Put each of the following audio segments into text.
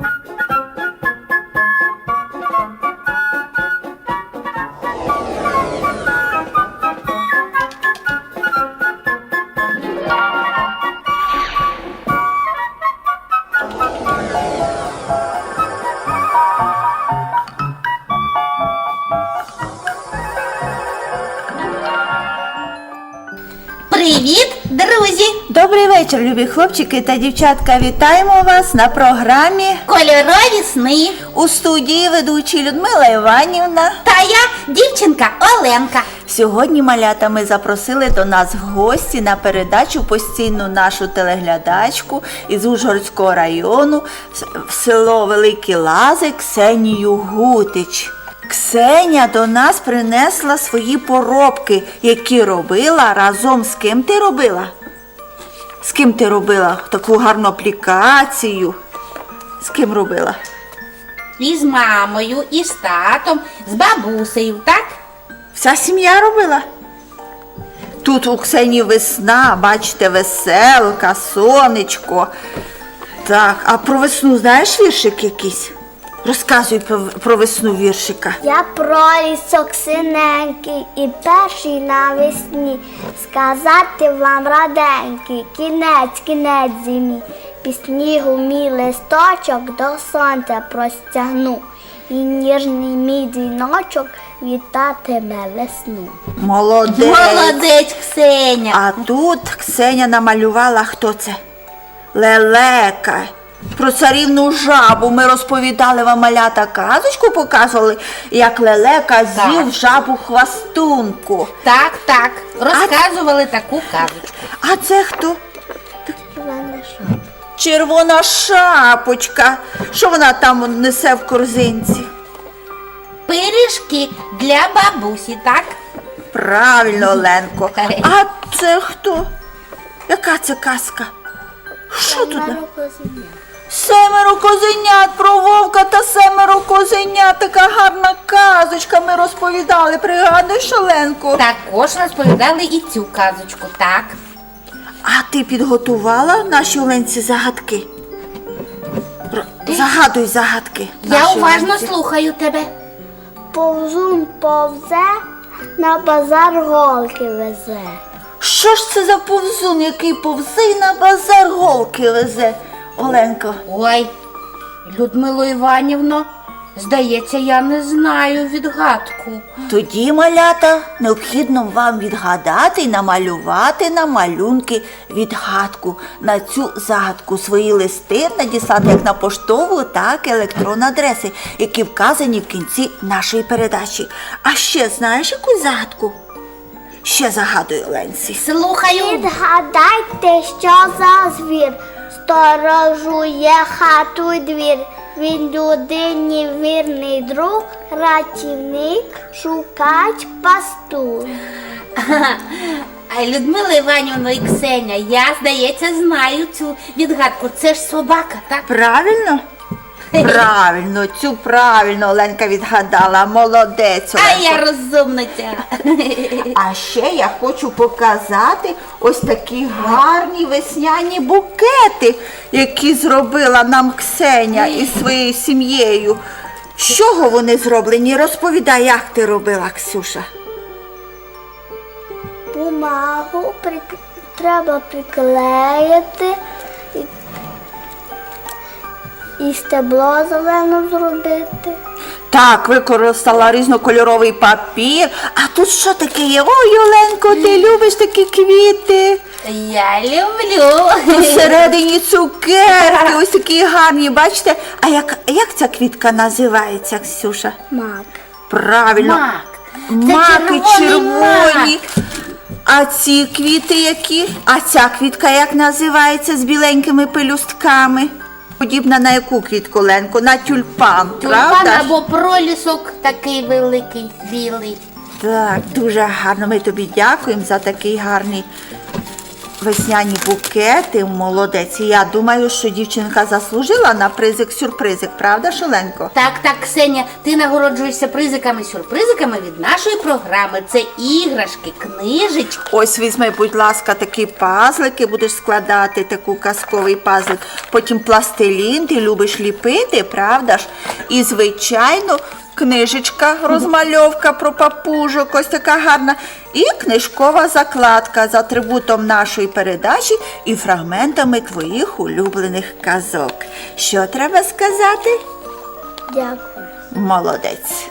you вечір, любі хлопчики та дівчатка. Вітаємо вас на програмі Кольорові сни. у студії ведучі Людмила Іванівна. Та я дівчинка Оленка. Сьогодні малята ми запросили до нас в гості на передачу постійну нашу телеглядачку із Ужгородського району в село Великі Лази Ксенію Гутич. Ксеня до нас принесла свої поробки, які робила разом з ким ти робила? З ким ти робила таку гарну аплікацію? З ким робила? І з мамою, і з татом, з бабусею, так? Вся сім'я робила. Тут у Ксені весна, бачите, веселка, сонечко. Так, а про весну знаєш віршик якийсь? Розказуй про, про весну віршика. Я пролісок синенький і перший навесні. Сказати вам раденький, кінець, кінець зимі. Під снігу мій листочок до сонця простягну. І ніжний мій дзвіночок вітатиме весну. Молодець. Молодець, Ксеня. А тут Ксеня намалювала хто це? Лелека. Про царівну жабу ми розповідали вам малята казочку, показували, як лелека з'їв жабу хвастунку. Так, так. Розказували таку казочку. А це хто? Червона шапочка. Що вона там несе в корзинці? Пиріжки для бабусі, так? Правильно, Оленко. А це хто? Яка це казка? Що тут? Семеро козенят про вовка та семеро козенят. Така гарна казочка. Ми розповідали. Пригадуєш, Оленко? Також розповідали і цю казочку, так? А ти підготувала нашій Оленці загадки? Про- Загадуй загадки. Я нашій уважно Оленці. слухаю тебе. Повзун повзе, на базар голки везе. Що ж це за повзун, який повзе і на базар голки везе? Оленко, Ой, Людмило Іванівно, здається, я не знаю відгадку. тоді, малята, необхідно вам відгадати і намалювати на малюнки відгадку на цю загадку. Свої листи надіслати як на поштову, так і електронні адреси, які вказані в кінці нашої передачі. А ще знаєш якусь загадку? Ще загадую Оленці. Слухаю. Відгадайте, що за звір сторожує хату й двір. Він людині вірний друг, рятівник, шукач, пастух. А Людмила Іванівна і Ксеня, я, здається, знаю цю відгадку. Це ж собака, так? Правильно? Правильно, цю правильно Оленка відгадала. Молодець. А я розумниця. А ще я хочу показати ось такі гарні весняні букети, які зробила нам Ксеня із своєю сім'єю. З чого вони зроблені? Розповідай, як ти робила, Ксюша. Бумагу прик- треба приклеїти і, стебло зелене зробити. Так, використала різнокольоровий папір. А тут що таке є? Ой, Оленко, ти любиш такі квіти. Я люблю. Посередині цукерки, ось такі гарні, бачите? А як, як ця квітка називається, Ксюша? Мак. Правильно. Мак. Це Маки червоний червоні. А ці квіти які? А ця квітка як називається з біленькими пелюстками? Подібна на яку квітку, Ленко? На тюльпан, Тюльпан правда? ж? або пролісок такий великий, білий. Так, дуже гарно. Ми тобі дякуємо за такий гарний весняні букети, молодець. Я думаю, що дівчинка заслужила на призик-сюрпризик, правда, Шоленко? Так, так, Ксеня, ти нагороджуєшся призиками-сюрпризиками від нашої програми. Це іграшки, книжечки. Ось візьми, будь ласка, такі пазлики, будеш складати таку казковий пазлик. Потім пластилін, ти любиш ліпити, правда ж? І, звичайно, книжечка, розмальовка про папужок, ось така гарна. І книжкова закладка з атрибутом нашої передачі і фрагментами твоїх улюблених казок. Що треба сказати? Дякую. Молодець.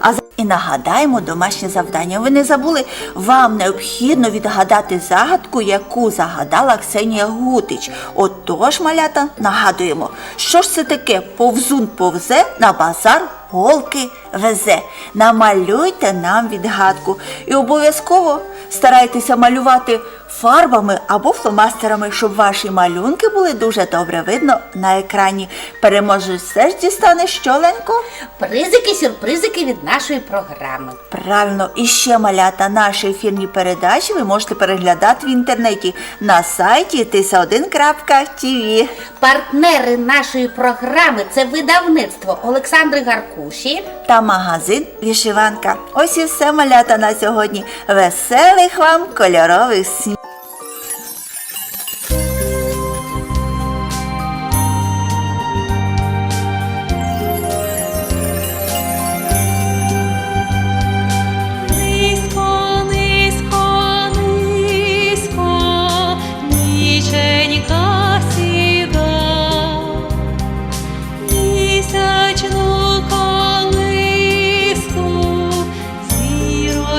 А і нагадаємо домашнє завдання. Ви не забули, вам необхідно відгадати загадку, яку загадала Ксенія Гутич. Отож, малята, нагадуємо, що ж це таке повзун повзе на базар голки везе. Намалюйте нам відгадку. І обов'язково старайтеся малювати фарбами або фломастерами, щоб ваші малюнки були дуже добре видно на екрані. Переможець все ж дістане щоленько. Призики-сюрпризики від нашої програми. Правильно, і ще малята наші ефірні передачі ви можете переглядати в інтернеті на сайті tisa1.tv. Партнери нашої програми це видавництво Олександри Гаркуші. та магазин Вішиванка. Ось і все малята на сьогодні. Веселих вам кольорових снів!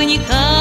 你看。